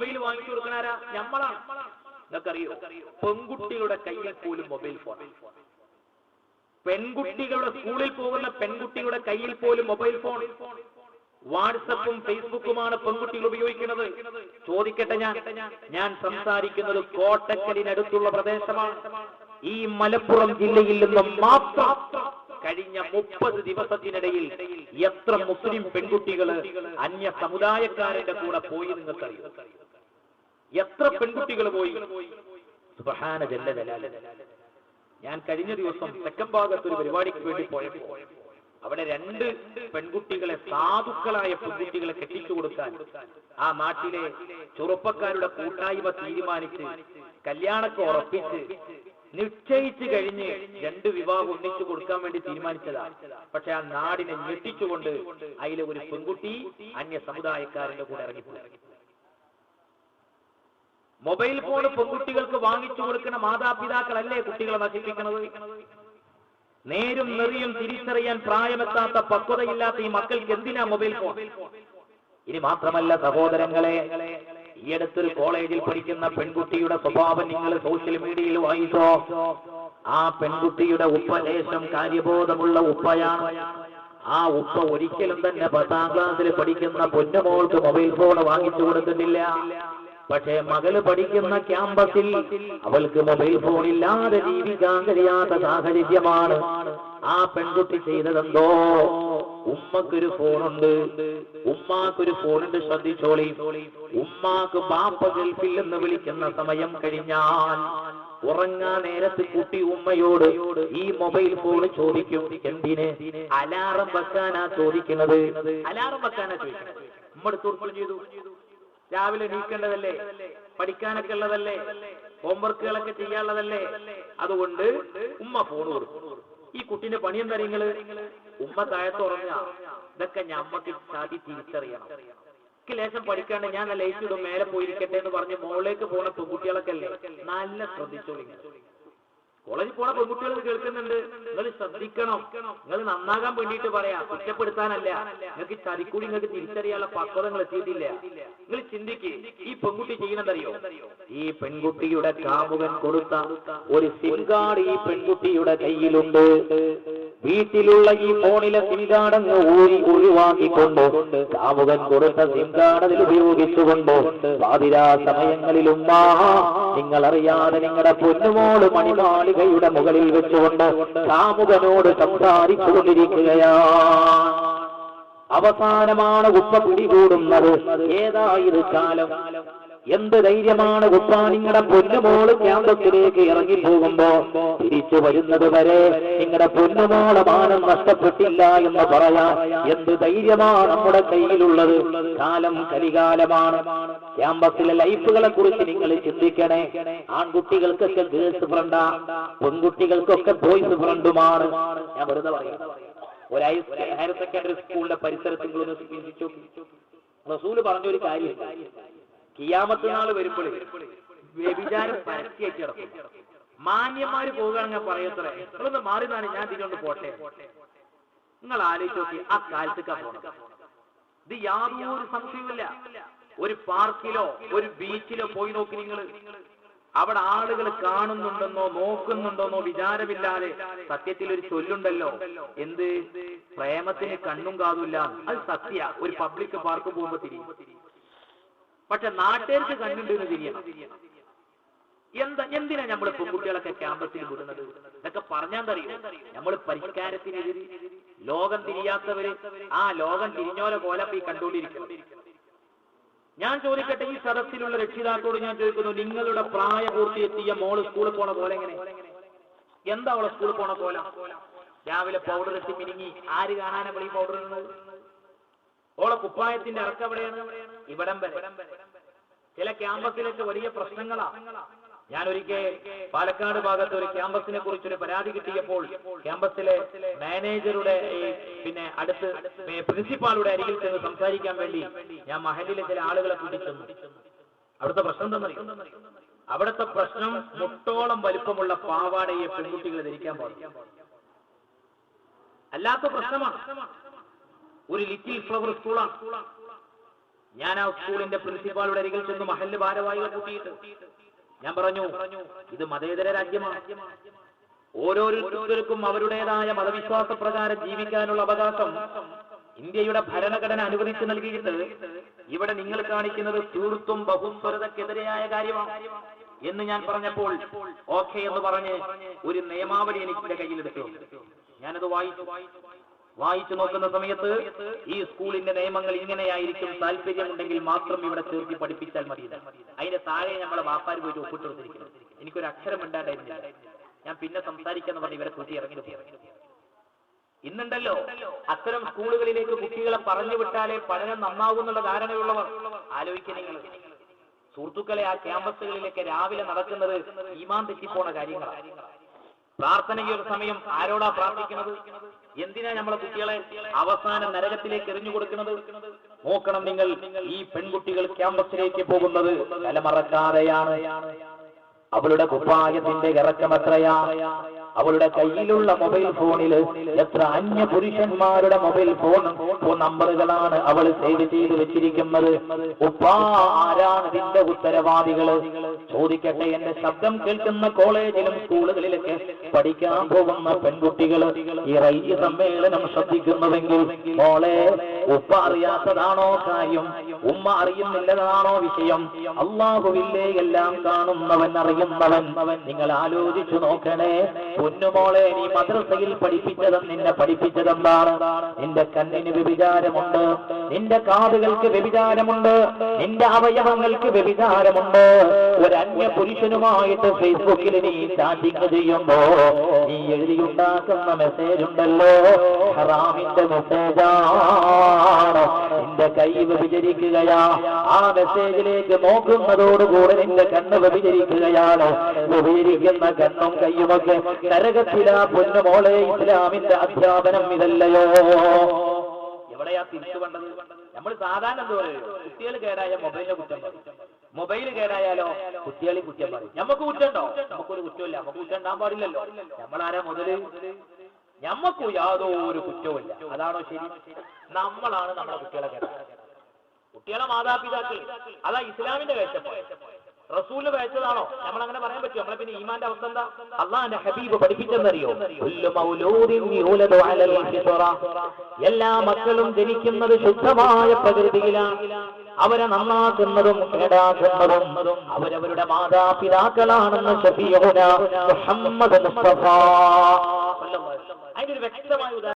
Mobile വാങ്ങിച്ചു കൊടുക്കണാരാ ഞമ്മളാണ് നിങ്ങൾക്കറിയോ? പെൺകുട്ടികളുടെ കയ്യിൽ പോലും മൊബൈൽ ഫോൺ പെൺകുട്ടികളുടെ സ്കൂളിൽ പോകുന്ന പെൺകുട്ടികളുടെ കയ്യിൽ പോലും മൊബൈൽ ഫോൺ. വാട്സപ്പും ഫേസ്ബുക്കുമാണ് പെൺകുട്ടികൾ ഉപയോഗിക്കുന്നത്. ചോദിക്കട്ടെ ഞാൻ. ഞാൻ സംസാരിക്കുന്നത് കോട്ടക്കലിനടുത്തുള്ള പ്രദേശമാണ്. ഈ മലപ്പുറം ജില്ലയിൽ നിന്നും മാത്രം കഴിഞ്ഞ മുപ്പത് ദിവസത്തിനിടയിൽ എത്ര മുസ്ലിം പെൺകുട്ടികൾ അന്യ സമുദായക്കാരന്റെ കൂടെ പോയി നിങ്ങൾക്കറിയാം? എത്ര പെൺകുട്ടികൾ പോയി? സുബ്ഹാന ഞാൻ കഴിഞ്ഞ ദിവസം തെക്കൻ ഭാഗത്ത് ഒരു പരിപാടിക്ക് വേണ്ടി പോയപ്പോൾ അവിടെ രണ്ട് പെൺകുട്ടികളെ സാധുക്കളായ പെൺകുട്ടികളെ കെട്ടിച്ചു കൊടുക്കാൻ ആ നാട്ടിലെ ചെറുപ്പക്കാരുടെ കൂട്ടായ്മ തീരുമാനിച്ച് കല്യാണൊക്കെ ഉറപ്പിച്ച് നിശ്ചയിച്ചു കഴിഞ്ഞ് രണ്ട് വിവാഹം ഒന്നിച്ചു കൊടുക്കാൻ വേണ്ടി തീരുമാനിച്ചതാ. പക്ഷെ ആ നാടിനെ ഞെട്ടിച്ചുകൊണ്ട് അതിലെ ഒരു പെൺകുട്ടി അന്യ സമുദായക്കാരന്റെ കൂടെ ഇറങ്ങിപ്പോയി. മൊബൈൽ ഫോൺ പെൺകുട്ടികൾക്ക് വാങ്ങിച്ചു കൊടുക്കുന്ന മാതാപിതാക്കളല്ലേ കുട്ടികളെ നശിപ്പിക്കുന്നത്? നേരും നെറിയും തിരിച്ചറിയാൻ പ്രായമെത്താത്ത പക്വതയില്ലാത്ത ഈ മക്കൾക്ക് എന്തിനാ മൊബൈൽ ഫോൺ? ഇനി മാത്രമല്ല സഹോദരങ്ങളെ ഈ അടുത്തൊരു കോളേജിൽ പഠിക്കുന്ന പെൺകുട്ടിയുടെ സ്വഭാവം നിങ്ങൾ സോഷ്യൽ മീഡിയയിൽ വായിച്ചോ? ആ പെൺകുട്ടിയുടെ ഉപദേശം കാര്യബോധമുള്ള ഉപ്പയാണ്. ആ ഉപ്പ ഒരിക്കലും തന്നെ പത്താം ക്ലാസ്സിൽ പഠിക്കുന്ന പൊന്നുമോൾക്ക് മൊബൈൽ ഫോൺ വാങ്ങിച്ചു കൊടുത്തിട്ടില്ല. പക്ഷേ മകൾ പഠിക്കുന്ന ക്യാമ്പസിൽ അവൾക്ക് മൊബൈൽ ഫോൺ ഇല്ലാതെ ജീവിക്കാൻ കഴിയാത്ത സാഹചര്യമാണ്. ആ പെൺകുട്ടി ചെയ്തതെന്തോ? ഉമ്മക്കൊരു ഫോണുണ്ട്. ഉമ്മാക്കൊരു ഫോണുണ്ട് ശ്രദ്ധിച്ചോളി. ഉമ്മാക്ക് ബാപ്പ ഗൾഫിൽ എന്ന് വിളിക്കുന്ന സമയം കഴിഞ്ഞാൽ ഉറങ്ങാൻ നേരത്ത് കുട്ടി ഉമ്മയോട് ഈ മൊബൈൽ ഫോൺ ചോദിക്കും. എന്തിന്? അലാറം വെക്കാനാ ചോദിക്കുന്നത്. അലാറം വെക്കാനാ ചോദിക്കുന്നത്. നമ്മൾ ചെയ്തു. രാവിലെ എണീക്കേണ്ടതല്ലേ പഠിക്കാനൊക്കെ ഉള്ളതല്ലേ? ഹോംവർക്കുകളൊക്കെ ചെയ്യാനുള്ളതല്ലേ? അതുകൊണ്ട് ഉമ്മ ഫോൺ കൊടുക്കും ഈ കുട്ടിന്റെ പണി എന്താ നിങ്ങൾ? ഉമ്മ താഴത്ത് ഉറങ്ങുക. ഇതൊക്കെ ഞമ്മക്ക് ചാതി തിരിച്ചറിയണം. എനിക്ക് ലേശം പഠിക്കാണ്ട് ഞാൻ ലൈറ്റ് ഇടും മേലെ പോയിരിക്കട്ടെ എന്ന് പറഞ്ഞ് മോളിലേക്ക് പോണ പെൺകുട്ടികളൊക്കെ അല്ലേ? നല്ല ശ്രദ്ധിച്ചോളി കോളേജിൽ പോണ പെൺകുട്ടികൾ കേൾക്കുന്നുണ്ട്. നിങ്ങൾ ശ്രദ്ധിക്കണം. നിങ്ങൾ നന്നാകാൻ വേണ്ടിയിട്ട് പറയാ. കുറ്റപ്പെടുത്താനല്ല. നിങ്ങൾക്ക് ചതിക്കൂടി നിങ്ങൾക്ക് തിരിച്ചറിയാനുള്ള പക്വത നിങ്ങൾ എത്തിയിട്ടില്ല. നിങ്ങൾ ചിന്തിക്ക് ഈ പെൺകുട്ടി ചെയ്യണമെന്നറിയോ ഈ പെൺകുട്ടിയുടെ കാമുകൻ കൊടുത്ത ഒരു സിം ഈ പെൺകുട്ടിയുടെ കയ്യിലുണ്ട്. വീട്ടിലുള്ള ഈ ഫോണിലെ സിം കാർഡ് അങ്ങ് ഊരി ഒഴിവാക്കിക്കൊണ്ട് കാമുകൻ കൊടുത്ത സിം കാർഡ് അതിൽ ഉപയോഗിച്ചുകൊണ്ട് പാതിരാ സമയങ്ങളിലും നിങ്ങൾ അറിയാതെ നിങ്ങളുടെ പൊന്നുമോൾ മണിമാളികയുടെ മുകളിൽ വെച്ചുകൊണ്ട് കാമുകനോട് സംസാരിച്ചുകൊണ്ടിരിക്കുകയാ അവസാനമാണ് ഉപ്പ പിടികൂടുന്നത്. ഏതായിരുന്നാലും എന്ത് ധൈര്യമാണ് കുപ്പാ നിങ്ങളുടെ പൊന്നുമോൾ ക്യാമ്പസിലേക്ക് ഇറങ്ങി പോകുമ്പോ തിരിച്ചു വരുന്നത് വരെ നിങ്ങളുടെ പൊന്നുമോളെ മാനം നഷ്ടപ്പെട്ടില്ല എന്ന് പറയാൻ എന്ത് ധൈര്യമാണ് നമ്മുടെ കയ്യിലുള്ളത്? കാലം കലികാലമാണ്. ക്യാമ്പസിലെ ലൈഫുകളെ കുറിച്ച് നിങ്ങൾ ചിന്തിക്കണേ. ആൺകുട്ടികൾക്കൊക്കെ ഗേൾസ് ഫ്രണ്ടാ പെൺകുട്ടികൾക്കൊക്കെ ബോയ്സ് ഫ്രണ്ടുമാണ്. ഞാൻ വെറുതെ പറയാം. ഒരു ഹയർ സെക്കൻഡറി സ്കൂളിന്റെ പരിസരത്ത് റസൂൽ പറഞ്ഞൊരു കാര്യം കിയാമത്ത് നാൾ വരുമ്പോൾ വ്യഭിചാരം പരത്തിയായിട്ട് കിടക്കും. മാന്യന്മാര് പോകുകയാണെങ്കിൽ പറയത്രേ നിങ്ങളൊന്ന് മാറി നാണ് ഞാൻ തിരിഞ്ഞോണ്ട് പോട്ടെ. നിങ്ങൾ ആലോചിച്ച് നോക്കി ആ കാലത്തേക്കാ പോണം. ഇത് യാതൊരു സംശയവുമില്ല. ഒരു പാർക്കിലോ ഒരു ബീച്ചിലോ പോയി നോക്കി നിങ്ങൾ അവിടെ ആളുകൾ കാണുന്നുണ്ടെന്നോ നോക്കുന്നുണ്ടെന്നോ വിചാരമില്ലാതെ സത്യത്തിൽ ഒരു ചൊല്ലുണ്ടല്ലോ. എന്ത്? പ്രേമത്തിന് കണ്ണും കാതുമില്ല അത് സത്യ. ഒരു പബ്ലിക് പാർക്ക് പോകുമ്പോ തിരിയും. പക്ഷെ നാട്ടുകാർക്ക് എന്ന് തിരിയണം. എന്താ എന്തിനാ നമ്മൾ പെൺകുട്ടികളൊക്കെ ക്യാമ്പസിൽ വിടുന്നത്? ഇതൊക്കെ പറഞ്ഞാൽ അറിയും? നമ്മൾ പരിഷ്കാരത്തിനെതിരെ ലോകം തിരിയാത്തവര് ആ ലോകം തിരിഞ്ഞോലെ പോലെ ഈ കണ്ടുകൊണ്ടിരിക്കണം ഞാൻ ചോദിക്കട്ടെ ഈ സദസ്സിലുള്ള രക്ഷിതാക്കളോട് ഞാൻ ചോദിക്കുന്നു നിങ്ങളുടെ പ്രായപൂർത്തി എത്തിയ മോൾ സ്കൂളിൽ പോണ പോലെ എങ്ങനെ? എന്താ അവളെ സ്കൂളിൽ പോണ പോലെ രാവിലെ പൗഡർ എത്തി മിനിങ്ങി. ആര് കാണാനാ വിളി പൗഡർ ഓളെ കുപ്പായത്തിന്റെ ഇറക്കം എവിടെയാണ്? ഇവിടം വരെ. ചില ക്യാമ്പസിലൊക്കെ വലിയ പ്രശ്നങ്ങളാ. ഞാൻ ഒരിക്കൽ പാലക്കാട് ഭാഗത്ത് ഒരു ക്യാമ്പസിനെ കുറിച്ചൊരു പരാതി കിട്ടിയപ്പോൾ ക്യാമ്പസിലെ മാനേജറുടെ പിന്നെ അടുത്ത് പ്രിൻസിപ്പാളുടെ അരികിൽ ചെന്ന് സംസാരിക്കാൻ വേണ്ടി ഞാൻ മഹലിലെ ചില ആളുകളെ കൂട്ടിച്ചെന്നു. അവിടുത്തെ പ്രശ്നം എന്താണെന്നറിയോ? അവിടുത്തെ പ്രശ്നം മുട്ടോളം വലുപ്പമുള്ള പാവാടയെ പെൺകുട്ടികളെ ധരിക്കാൻ പാടില്ല. അല്ലാത്ത പ്രശ്നമാണ്. ഒരു ലിറ്റിൽ ഫ്ലവർ സ്കൂളാണ്. ഞാൻ ആ സ്കൂളിന്റെ പ്രിൻസിപ്പാളുടെ അരികിൽ ചെന്ന് മഹല്ല് ഭാരവാഹികൾ കൂട്ടിയിട്ട് ഞാൻ പറഞ്ഞു ഇത് മതേതര രാജ്യമാണ്. ഓരോരുത്തർക്കും അവരുടേതായ മതവിശ്വാസ പ്രകാരം ജീവിക്കാനുള്ള അവകാശം ഇന്ത്യയുടെ ഭരണഘടന അനുവദിച്ചു നൽകിയിട്ട് ഇവിടെ നിങ്ങൾ കാണിക്കുന്നത് തീർത്തും ബഹുസ്വരതക്കെതിരെയായ കാര്യമാണ് എന്ന് ഞാൻ പറഞ്ഞപ്പോൾ ഓക്കെ എന്ന് പറഞ്ഞ് ഒരു നിയമാവലി എനിക്ക് കയ്യിലെടുത്തു. ഞാനത് വായിച്ചു. വായിച്ചു നോക്കുന്ന സമയത്ത് ഈ സ്കൂളിന്റെ നിയമങ്ങൾ ഇങ്ങനെയായിരിക്കും താല്പര്യമുണ്ടെങ്കിൽ മാത്രം ഇവിടെ ചേർത്തി പഠിപ്പിച്ചാൽ മതി. അതിന്റെ താഴെ നമ്മളെ വാപ്പാര് പോയിട്ട് ഒപ്പിട്ട് എനിക്കൊരു അക്ഷരം ഉണ്ടായിരുന്നില്ല ഞാൻ പിന്നെ സംസാരിക്കാന്ന് പറഞ്ഞ് ഇവരെ കൂട്ടി ഇറങ്ങി ഇന്നുണ്ടല്ലോ അത്തരം സ്കൂളുകളിലേക്ക് കുട്ടികളെ പറഞ്ഞു വിട്ടാലേ പഠനം നന്നാവുന്നുള്ള ധാരണയുള്ളവർ. ആലോചിക്കുക നിങ്ങൾ. സുഹൃത്തുക്കളെ ആ ക്യാമ്പസുകളിലേക്ക് രാവിലെ നടക്കുന്നത് ഈമാൻ തെറ്റിപ്പോണ കാര്യങ്ങളാണ് പ്രാർത്ഥനയ്ക്കൊരു സമയം ആരോടാ പ്രാർത്ഥിക്കുന്നത്? എന്തിനാ നമ്മളെ കുട്ടികളെ അവസാന നരകത്തിലേക്ക് എറിഞ്ഞു കൊടുക്കുന്നത്? നോക്കണം നിങ്ങൾ ഈ പെൺകുട്ടികൾ ക്യാമ്പസിലേക്ക് പോകുന്നത്. തലമറക്കാതെയാണ് അവളുടെ കുപ്പായത്തിന്റെ ഇറക്കം അവളുടെ കയ്യിലുള്ള മൊബൈൽ ഫോണിൽ എത്ര അന്യ പുരുഷന്മാരുടെ മൊബൈൽ ഫോൺ നമ്പറുകളാണ് അവൾ സേവ് ചെയ്ത് വെച്ചിരിക്കുന്നത്? ഉപ്പാ ആരാണ് ഇതിന്റെ ഉത്തരവാദികൾ? ചോദിക്കട്ടെ എന്റെ ശബ്ദം കേൾക്കുന്ന കോളേജിലും സ്കൂളുകളിലൊക്കെ പഠിക്കാൻ പോകുന്ന പെൺകുട്ടികൾ ഈ റൈ സമ്മേളനം ശ്രദ്ധിക്കുന്നുവെങ്കിൽ മോളെ ഉപ്പ അറിയാത്തതാണോ കാര്യം? ഉമ്മ അറിയുന്നില്ലതാണോ വിഷയം? അള്ളാഹുവില്ലേ എല്ലാം കാണുന്നവൻ അറിയുന്നവൻ. നിങ്ങൾ ആലോചിച്ചു നോക്കണേ. പൊന്നുമോളെ നീ മദ്രസയിൽ പഠിപ്പിച്ചതും നിന്നെ പഠിപ്പിച്ചതെന്താണ്? നിന്റെ കണ്ണിന് വ്യഭിചാരമുണ്ട്. നിന്റെ കാതുകൾക്ക് വ്യഭിചാരമുണ്ട്. നിന്റെ അവയവങ്ങൾക്ക് വ്യഭിചാരമുണ്ട്. ഒരു അന്യ പുരുഷനുമായിട്ട് ഫേസ്ബുക്കിൽ നീ ചാറ്റിംഗ് ചെയ്യുമ്പോ നീ എഴുതിയുണ്ടാക്കുന്ന മെസ്സേജ് ഉണ്ടല്ലോ. ഹറാമിന്റെ നിന്റെ കൈ വ്യഭിചരിക്കുകയാ. ആ മെസ്സേജിലേക്ക് നോക്കുന്നതോടുകൂടെ നിന്റെ കണ്ണ് വ്യഭിചരിക്കുകയാണ്. വ്യഭിചരിക്കുന്ന കണ്ണും കൈയുമൊക്കെ നരകത്തിലാ പൊന്നുമോളെ ഇസ്ലാമിന്റെ അധ്യാപനം ഇതല്ലയോ? എവിടെയാ തിരിച്ചു കണ്ടത് നമ്മൾ സാധാരണ എന്ത് കുട്ടികൾ കേടായ മൊബൈലിനെ കുറ്റം പറയും. മൊബൈൽ കേടായാലോ? കുട്ടികളെ കുറ്റം പറയും. നമുക്ക് കുറ്റമുണ്ടോ നമുക്കൊരു കുറ്റമില്ല നമുക്ക് കുറ്റം ഉണ്ടാൻ പാടില്ലല്ലോ. നമ്മളാരാ മുതൽ? ഞമ്മക്കു യാതൊരു കുറ്റവുമില്ല. അതാണോ ശരി? നമ്മളാണ് നമ്മളെ കുട്ടികളെ കുട്ടികളെ മാതാപിതാക്കൾ അതാ ഇസ്ലാമിന്റെ കാഴ്ചപ്പാട് റസൂൽ കഴിച്ചതാണോ നമ്മൾ അങ്ങനെ പറയാൻ പറ്റും നമ്മളെ പിന്നെ ഈമാന്റെ അവസ്ഥ എന്താ? അള്ളാന്റെ ഹബീബ് പഠിപ്പിച്ചെന്നറിയോ. എല്ലാ മക്കളും ജനിക്കുന്നത് ശുദ്ധമായ പ്രകൃതിയിലാണ്. അവരെ നന്നാക്കുന്നതും കേടാക്കുന്നതും അവരവരുടെ മാതാപിതാക്കളാണെന്ന് മുഹമ്മദ് മുസ്തഫ. അതിന്റെ ഒരു വ്യക്തമായ